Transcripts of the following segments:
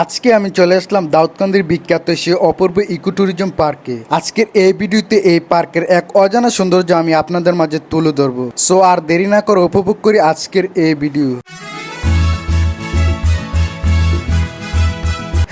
আজকে আমি চলে আসলাম দাউদকান্দির বিখ্যাত সে অপূর্ব ইকো ট্যুরিজম পার্কে। আজকের এই ভিডিওতে এই পার্কের এক অজানা সৌন্দর্য আমি আপনাদের মাঝে তুলে ধরবো। সো আর দেরি না করে উপভোগ করি আজকের এই video.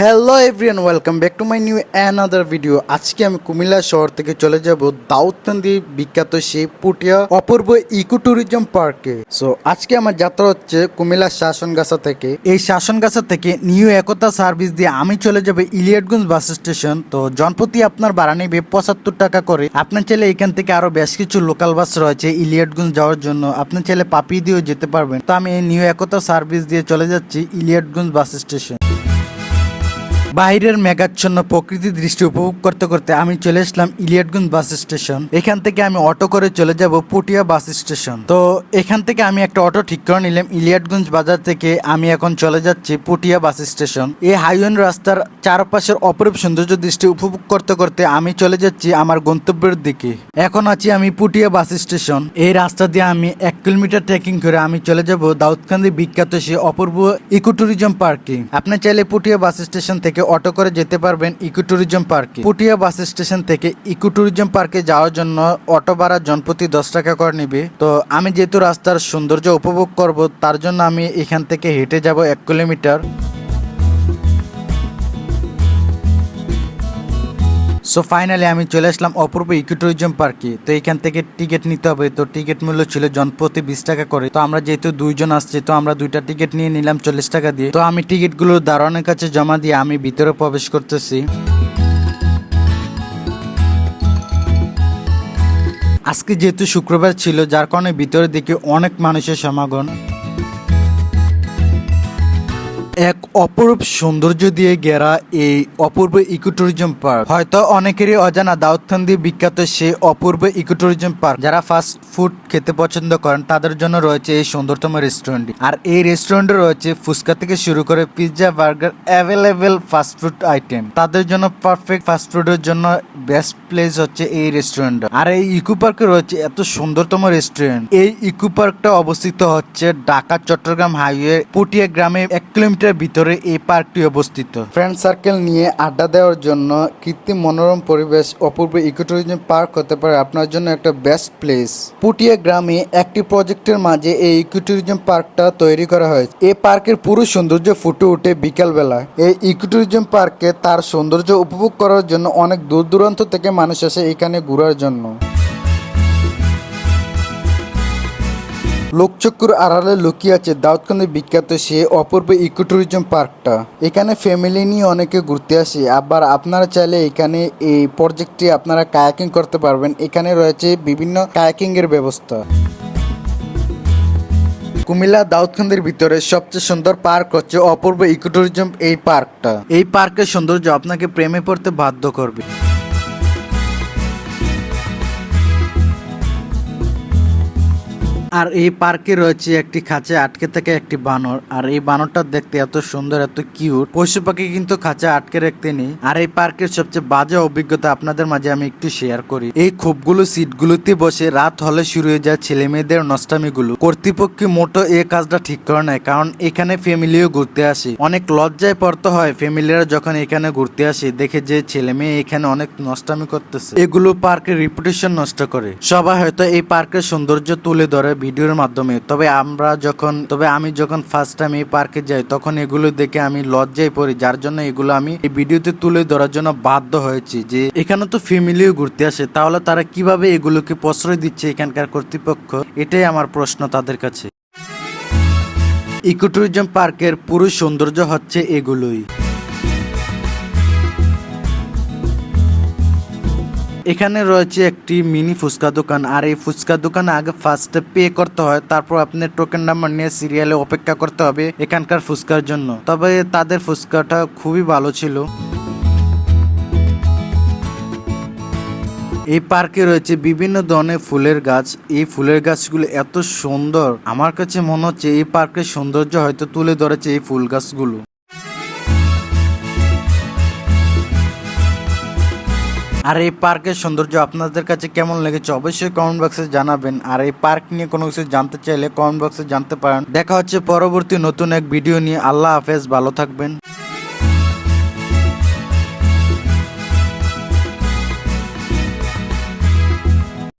Hello everyone welcome back to my new another video আজকে আমি কুমিল্লা শহর থেকে চলে যাব দাউদকান্দি বিখ্যাত সেই পুটিয়া অপূর্ব ইকো ট্যুরিজম পার্কে। সো আজকে আমার যাত্রা হচ্ছে কুমিল্লা শাসনগাছা থেকে। এই শাসনগাছা থেকে নিউ একতা সার্ভিস দিয়ে আমি চলে যাব ইলিয়াটগঞ্জ বাস স্টেশন। তো, জনপ্রতি আপনার ভাড়া নেবে পঁচাত্তর টাকা করে। আপনার ছেলে এখান থেকে আরও বেশ কিছু লোকাল বাস রয়েছে ইলিয়াটগঞ্জ যাওয়ার জন্য। আপনার ছেলে পাপি দিয়েও যেতে পারবেন। তো, আমি এই নিউ একতা সার্ভিস দিয়ে চলে যাচ্ছি ইলিয়াটগঞ্জ বাস স্টেশন। বাইরের মেঘাচ্ছন্ন প্রকৃতির দৃষ্টি উপভোগ করতে করতে আমি চলে আসলাম ইলিয়াটগঞ্জ বাস স্টেশন। এখান থেকে আমি অটো করে চলে যাব পুটিয়া বাস স্টেশন। তো এখান থেকে আমি একটা অটো ঠিক করে নিলাম। ইলিয়াটগঞ্জ বাজার থেকে আমি এখন চলে যাচ্ছি পুটিয়া বাস স্টেশন। এই হাইওয়ে রাস্তার চারপাশের অপরূপ সৌন্দর্য দৃষ্টি উপভোগ করতে করতে আমি চলে যাচ্ছি আমার গন্তব্যের দিকে। এখন আছি আমি পুটিয়া বাস স্টেশন। এই রাস্তা দিয়ে আমি এক কিলোমিটার ট্রেকিং করে আমি চলে যাব দাউদকান্দি বিখ্যাত সে অপূর্ব ইকো ট্যুরিজম পার্কে। আপনি চাইলে পুটিয়া বাস স্টেশন থেকে অটো করে যেতে পারবেন ইকো ট্যুরিজম পার্কে। পুটিয়া বাস স্টেশন থেকে ইকো ট্যুরিজম পার্কে যাওয়ার জন্য অটো ভাড়া জনপ্রতি দশ টাকা করে নিবে। তো আমি যেহেতু রাস্তার সৌন্দর্য উপভোগ করব, তার জন্য আমি এখান থেকে হেঁটে যাব এক কিলোমিটার। সো ফাইনালি আমি চলে আসলাম অপূর্ব ইকো ট্যুরিজম পার্কে তো এখান থেকে টিকিট নিতে হবে। তো টিকিট মূল্য ছিল জনপ্রতি বিশ টাকা করে। তো আমরা যেহেতু দুইজন আসছি, তো আমরা দুইটা টিকিট নিয়ে নিলাম চল্লিশ টাকা দিয়ে। তো আমি টিকিটগুলো দারোয়ানের কাছে জমা দিয়ে আমি ভিতরে প্রবেশ করতেছি। আজকে যেহেতু শুক্রবার ছিল, যার কারণে ভিতরের দিকে অনেক মানুষের সমাগম। অপরূপ সৌন্দর্য দিয়ে ঘেরা এই অপূর্ব ইকো ট্যুরিজম পার্ক। হয়তো অনেকেরই অজানা দাউদকান্দি বিখ্যাত সেই অপূর্ব ইকো ট্যুরিজম পার্ক। যারা ফাস্ট ফুড খেতে পছন্দ করেন, তাদের জন্য রয়েছে এই সুন্দরতম রেস্টুরেন্ট আর এই রেস্টুরেন্টে রয়েছে ফুচকা থেকে শুরু করে pizza, burger, available fast food item. তাদের জন্য পারফেক্ট ফাস্ট ফুডের জন্য বেস্ট প্লেস হচ্ছে এই রেস্টুরেন্ট আর এই ইকো পার্কে রয়েছে এত সুন্দরতম রেস্টুরেন্ট। এই ইকো পার্কটা অবস্থিত হচ্ছে ঢাকা, চট্টগ্রাম হাইওয়ে, পুটিয়া গ্রামে এক কিলোমিটার ভিতরে। এই পার্কটি অবস্থিত। ফ্রেন্ড সার্কেল নিয়ে আড্ডা দেওয়ার জন্য কৃত্রিম মনোরম পরিবেশ অপূর্ব ইকো ট্যুরিজম পার্ক হতে পারে আপনার জন্য একটা বেস্ট প্লেস পুটিয়া গ্রামে একটি প্রজেক্টের মাঝে এই ইকো ট্যুরিজম পার্কটা তৈরি করা হয়েছে। এই পার্কের পুরো সৌন্দর্য ফুটে ওঠে বিকালবেলা। এই ইকো ট্যুরিজম পার্কে তার সৌন্দর্য উপভোগ করার জন্য অনেক দূর দূরান্ত থেকে মানুষ আসে এখানে ঘোরার জন্য। লোকচক্ষুর আড়ালে লুকিয়ে আছে দাউদকান্দি বিখ্যাত সে অপূর্ব ইকো ট্যুরিজম পার্কটা। এখানে ফ্যামিলি নিয়ে অনেকে ঘুরতে আসে, আবার আপনারা চাইলে এখানে এই প্রজেক্টটি আপনারা কায়াকিং করতে পারবেন। এখানে রয়েছে বিভিন্ন কায়াকিং এর ব্যবস্থা। কুমিল্লা দাউদকান্দির ভিতরে সবচেয়ে সুন্দর পার্ক হচ্ছে অপূর্ব ইকো ট্যুরিজম এই পার্কটা। এই পার্কের সৌন্দর্য আপনাকে প্রেমে পড়তে বাধ্য করবে। আর এই পার্কে রয়েছে একটি খাঁচে আটকে থাকে একটি বানর। আর এই বানরটা দেখতে এত সুন্দর, এত কিউট। পশু পাখি কিন্তু খাঁচে আটকে রাখতে নেই। আর এই পার্কের সবচেয়ে বাজে অভিজ্ঞতা আপনাদের মাঝে আমি একটু শেয়ার করি। এই খোপগুলো সিটগুলোতে বসে রাত হলে শুরু হয়ে যায় ছেলে মেয়েদের নষ্টামিগুলো। কর্তৃপক্ষ মোটো এই কাজটা ঠিক করে নেয় কারণ এখানে ফ্যামিলিও ঘুরতে আসে। অনেক লজ্জায় পড়তে হয় ফ্যামিলিরা যখন এখানে ঘুরতে আসে, দেখে যে ছেলে মেয়ে এখানে অনেক নষ্টামি করতেছে। এগুলো পার্কের রিপুটেশন নষ্ট করে। সবাই হয়তো এই পার্কের সৌন্দর্য তুলে ধরে ভিডিওর মাধ্যমে। তবে আমরা যখন, তবে আমি যখন ফার্স্ট টাইম এই পার্কে যাই, তখন এগুলো দেখে আমি লজ্জায় পড়ি, যার জন্য এগুলো আমি এই ভিডিওতে তুলে ধরার জন্য বাধ্য হয়েছি যে, এখানে তো ফ্যামিলিও ঘুরতে আসে, তাহলে তারা কীভাবে এগুলোকে প্রশ্রয় দিচ্ছে এখানকার কর্তৃপক্ষ? এটাই আমার প্রশ্ন তাদের কাছে। ইকো ট্যুরিজম পার্কের পুরো সৌন্দর্য হচ্ছে এগুলোই। এখানে রয়েছে একটি মিনি ফুচকা দোকান। আর এই ফুচকা দোকানে আগে ফার্স্টে পে করতে হয়, তারপর আপনি টোকেন নাম্বার নিয়ে সিরিয়ালে অপেক্ষা করতে হবে এখানকার ফুচকার জন্য। তবে তাদের ফুচকাটা খুবই ভালো ছিল। এই পার্কে রয়েছে বিভিন্ন ধরনের ফুলের গাছ। এই ফুলের গাছগুলো এত সুন্দর, আমার কাছে মনে হচ্ছে এই পার্কের সৌন্দর্য হয়তো তুলে ধরেছে এই ফুল গাছগুলো। আর এই পার্কের সৌন্দর্য আপনাদের কাছে কেমন লেগেছে অবশ্যই কমেন্ট বক্সে জানাবেন। আর এই পার্ক নিয়ে কোনো কিছু জানতে চাইলে কমেন্ট বক্সে জানতে পারেন। দেখা হচ্ছে পরবর্তী নতুন এক ভিডিও নিয়ে। আল্লাহ হাফেজ, ভালো থাকবেন।